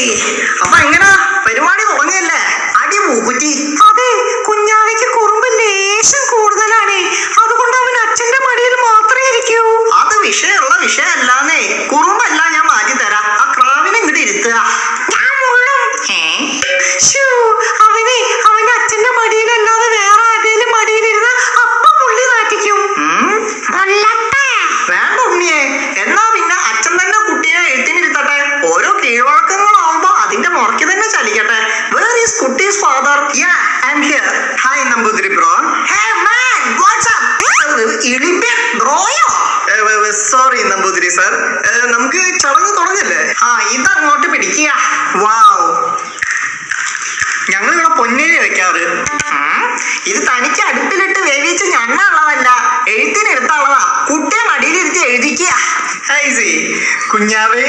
Hey ചലിക്കട്ടെ. Where is കുട്ടീസ് father ya I am here hi Namboothiri bro hey man what's up ബ്രോയോ sorry Namboothiri sir നമുക്ക് ചടങ്ങ് തുടങ്ങല്ലേ? ആ ഇതങ്ങോട്ട് പിടിക്കുക. വാവ് ഞങ്ങൾ ഇവിടെ പൊന്നേരി വെക്കാറ്. ഇത് തനിക്ക് അടുപ്പിലിട്ട് വേവിച്ച് ഞണ്ണുള്ളതല്ല എഴുത്തിനെടുത്തുള്ളതാ കുട്ടിയെ മടിയിലിരുത്തി എഴുതിക്കുക. കുഞ്ഞാവേ.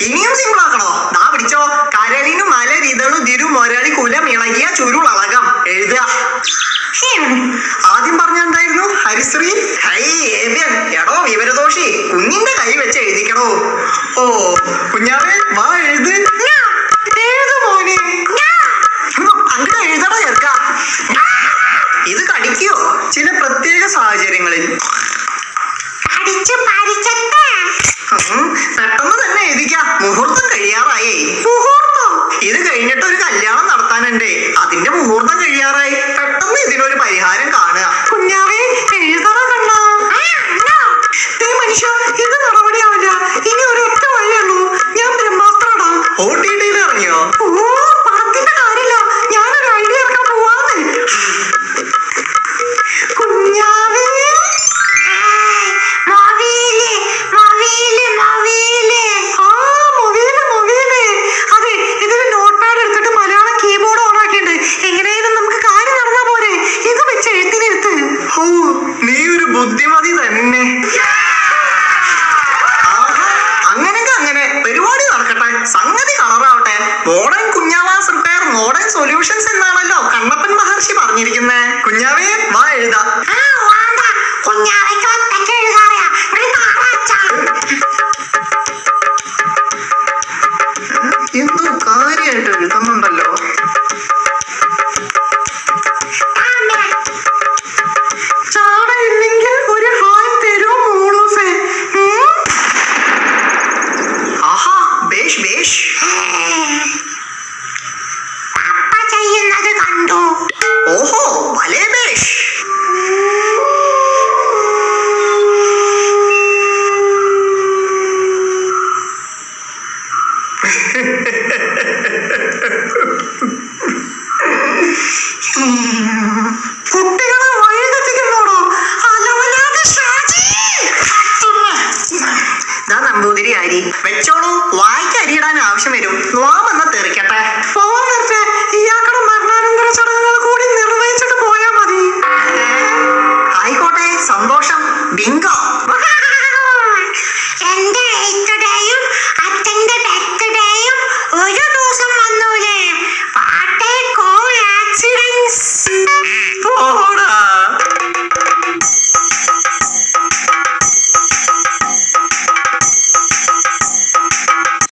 ഇനിയും സിമ്പിൾ ആക്കണോ? ദാ പിടിച്ചോ. കരളിനു മലരിതളു തിരു മൊരളി കുലം കുലമിളകിയ ചുരുളകം എഴുതുക. ആദ്യം പറഞ്ഞ എന്തായിരുന്നു? ഹരിശ്രീ? ഹൈ ഏവ്യൻ എടോ വിവരദോഷി. കുഞ്ഞിന്റെ കൈ വെച്ച് എഴുതിക്കണോ? ഓ കുഞ്ഞാവേ വാ എഴുത്. എഴുതു മോനെ. അങ്ങനെ എഴുതണോ ചേർക്ക ഇത് കടിക്കോ? ചില പ്രത്യേക സാഹചര്യങ്ങളിൽ. മുഹൂർത്തം കഴിയാറായേ. മുഹൂർത്തം? ഇത് കഴിഞ്ഞിട്ട് ഒരു കല്യാണം നടത്താനുണ്ട്. അതിന്റെ മുഹൂർത്തം കഴിയാറായി. പെട്ടെന്ന് ഇതിനൊരു പരിഹാരം കാണുക. കുഞ്ഞാവേ എഴുതണ മോഡേൺ കുഞ്ഞാവാസ് റിപ്പയർ മോഡേൺ സൊല്യൂഷൻസ് എന്നാണല്ലോ കണ്ണപ്പൻ മഹർഷി പറഞ്ഞിരിക്കുന്നത് കുഞ്ഞാവേ വാ എഴുതാ. കുട്ടികളെ വെച്ചോളൂ. വായിക്ക് അരിയിടാൻ ആവശ്യം വരും. നോമെന്ന തെറിക്കട്ടെ. ഇയാക്കടെ മരണാനന്തര ചടങ്ങ്